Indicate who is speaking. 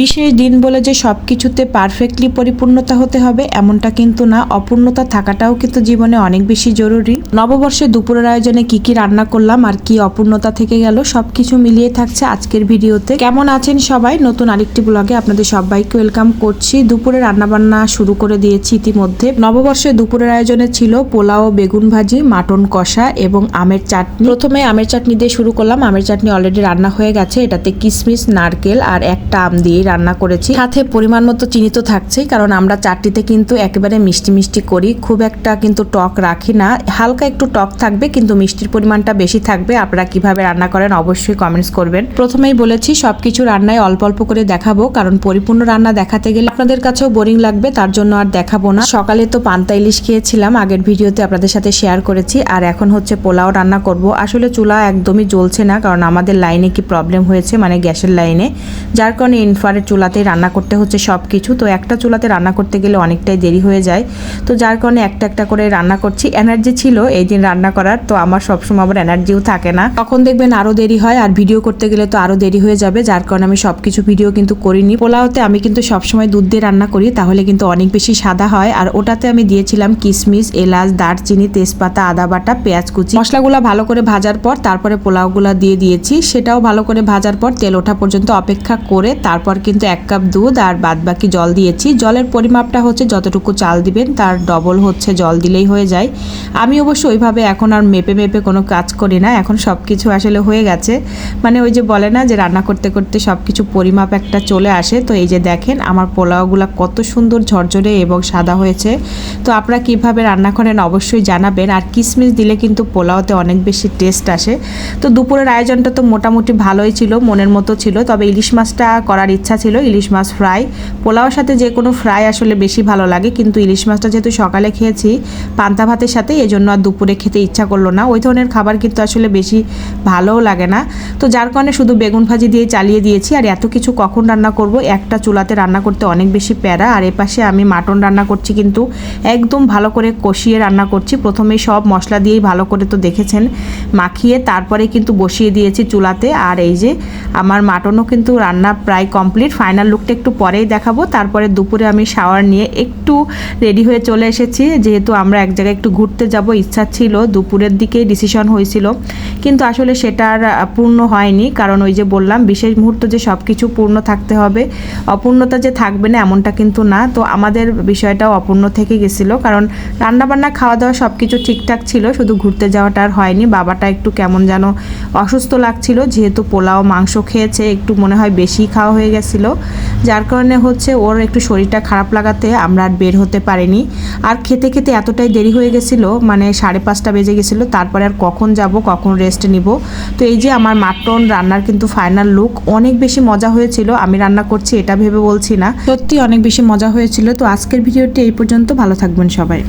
Speaker 1: বিশেষ দিন বলে যে সব কিছুতে পারফেক্টলি পরিপূর্ণতা হতে হবে, এমনটা কিন্তু না। অপূর্ণতা থাকাটাও কিন্তু জীবনে অনেক বেশি জরুরি। নববর্ষে দুপুরের আয়োজনে কি কি রান্না করলাম আর কি অপূর্ণতা থেকে গেল সব কিছু মিলিয়ে থাকছে আজকের ভিডিওতে। কেমন আছেন সবাই? নতুন আরেকটি ব্লগে আপনাদের সবাইকে ওয়েলকাম করছি। দুপুরে রান্নাবান্না শুরু করে দিয়েছি ইতিমধ্যে। নববর্ষে দুপুরের আয়োজনে ছিল পোলাও, বেগুন ভাজি, মাটন কষা এবং আমের চাটনি। প্রথমে আমের চাটনি দিয়ে শুরু করলাম। আমের চাটনি অলরেডি রান্না হয়ে গেছে। এটাতে কিশমিশ নারকেল আর একটা আম দিয়ে রান্না করেছি। সাথে পরিমাণ মতো চিনি তো থাকছেই, কারণ আমরা চাটনিতে কিন্তু একেবারে মিষ্টি মিষ্টি করি। খুব একটা কিন্তু টক রাখি না। হালকা একটু টক থাকবে, কিন্তু মিষ্টির পরিমাণটা বেশি থাকবে। আপনারা কীভাবে রান্না করেন অবশ্যই কমেন্টস করবেন। প্রথমেই বলেছি, সবকিছু রান্নায় অল্প অল্প করে দেখাবো, কারণ পরিপূর্ণ রান্না দেখাতে গেলে আপনাদের কাছেও বোরিং লাগবে, তার জন্য আর দেখাবো না। সকালে তো পান্তা ইলিশ খেয়েছিলাম, আগের ভিডিওতে আপনাদের সাথে শেয়ার করেছি। আর এখন হচ্ছে পোলাও রান্না করব। আসলে চুলা একদমই জ্বলছে না, কারণ আমাদের লাইনে কি প্রবলেম হয়েছে মানে গ্যাসের লাইনে যার কারণে ইনফ্রারেড চুলাতে রান্না করতে হচ্ছে সব কিছু তো একটা চুলাতে রান্না করতে গেলে অনেকটাই দেরি হয়ে যায়। তো যার কারণে একটা একটা করে রান্না করছি। এনার্জি ছিল এই দিন রান্না করার, তো আমার সবসময় আবার এনার্জিও থাকে না। তখন দেখবেন আরও দেরি হয় আর ভিডিও করতে গেলে তো আরও দেরি হয়ে যাবে। যার কারণে আমি সব কিছু ভিডিও কিন্তু করিনি। পোলাওতে আমি কিন্তু সবসময় দুধ দিয়ে রান্না করি, তাহলে কিন্তু অনেক বেশি সাদা হয়। আর ওটাতে আমি দিয়েছিলাম কিশমিশ এলাচ, দারচিনি, তেজপাতা, আদা বাটা, পেঁয়াজ কুচি। মশলাগুলো ভালো করে ভাজার পর তারপরে পোলাওগুলো দিয়ে দিয়েছি। সেটাও ভালো করে ভাজার পর তেল ওঠা পর্যন্ত অপেক্ষা করে তারপর কিন্তু এক কাপ দুধ আর বাদ বাকি জল দিয়েছি। জলের পরিমাপটা হচ্ছে যতটুকু চাল দিবেন, তার ডবল হচ্ছে জল দিলেই হয়ে যায়। আমি অবশ্য ওইভাবে এখন আর মেপে মেপে কোনো কাজ করি না। এখন সব কিছু আসলে হয়ে গেছে। মানে ওই যে বলে না যে রান্না করতে করতে সব কিছু পরিমাপ একটা চলে আসে। তো এই যে দেখেন, আমার পোলাওগুলো কত সুন্দর ঝরঝরে এবং সাদা হয়েছে। তো আপনারা কীভাবে রান্না করেন অবশ্যই জানাবেন। আর কিশমিশ দিলে কিন্তু পোলাওতে অনেক বেশি টেস্ট আসে। তো দুপুরের আয়োজনটা তো মোটামুটি ভালোই ছিল, মনের মতো ছিল। তবে ইলিশ মাছটা করার ইচ্ছা ছিল ইলিশ মাছ ফ্রাই। পোলাওর সাথে যে কোনো ফ্রাই আসলে বেশি ভালো লাগে, কিন্তু ইলিশ মাছটা যেহেতু সকালে খেয়েছি, পান্তা ভাতের সাথে এই জন্য আর দুপুরে খেতে ইচ্ছা করল না। ওই ধরনের খাবার কিন্তু আসলে বেশি ভালোও লাগে না। তো যার কারণে শুধু বেগুন ভাজি দিয়ে চালিয়ে দিয়েছি, আর এত কিছু কখন রান্না করব? একটা চুলাতে রান্না করতে অনেক বেশি প্যারা, আর এপাশে আমি মাটন রান্না করছি কিন্তু একদম ভালো করে কষিয়ে রান্না করছি। প্রথমে সব মশলা দিয়েই ভালো করে তো দেখেছেন, মাখিয়ে তারপরে কিন্তু বসিয়ে দিয়েছি চুলাতে। আর এই যে আমার মাটনও কিন্তু রান্না প্রায় কমপ্লিট ফাইনাল লুকটা একটু পরেই দেখাবো। তারপরে দুপুরে আমি শাওয়ার নিয়ে একটু রেডি হয়ে চলে এসেছি। যেহেতু আমরা এক জায়গায় একটু ঘুরতে যাব, ইচ্ছা ছিল, দুপুরের দিকে ডিসিশন হয়েছিল। কিন্তু আসলে সেটা আর পূর্ণ হয়নি। কারণ ওই যে বললাম, বিশেষ মুহূর্ত যে সব কিছু পূর্ণ থাকতে হবে। অপূর্ণতা যে থাকবে না, এমনটা কিন্তু না। তো আমাদের বিষয়টাও অপূর্ণ থেকে গেছিল। কারণ রান্নাবান্না খাওয়া দাওয়া সব কিছু ঠিকঠাক ছিল। শুধু ঘুরতে যাওয়াটা আর হয়নি। বাবাটা একটু কেমন যেন অসুস্থ লাগছিল। যেহেতু পোলাও, মাংস খেয়েছে, একটু মনে হয় বেশি খাওয়া হয়ে গেছিল যার কারণে হচ্ছে ওর একটু শরীরটা খারাপ লাগাতে আমরা আর বের হতে পারিনি। আর খেতে খেতে এতটাই দেরি হয়ে গেছিল মানে সাড়ে পাঁচটা বেজে গেছিল, তারপরে আর কখন যাব, কখন রেস্ট নিব। তো এই যে আমার মাটন রান্নার কিন্তু ফাইনাল লুক অনেক বেশি মজা হয়েছিল, আমি রান্না করছি এটা ভেবে বলছি না। সত্যি অনেক বেশি মজা হয়েছিল। তো আজকের ভিডিওটি এই পর্যন্ত, ভালো থাকবেন সবাই।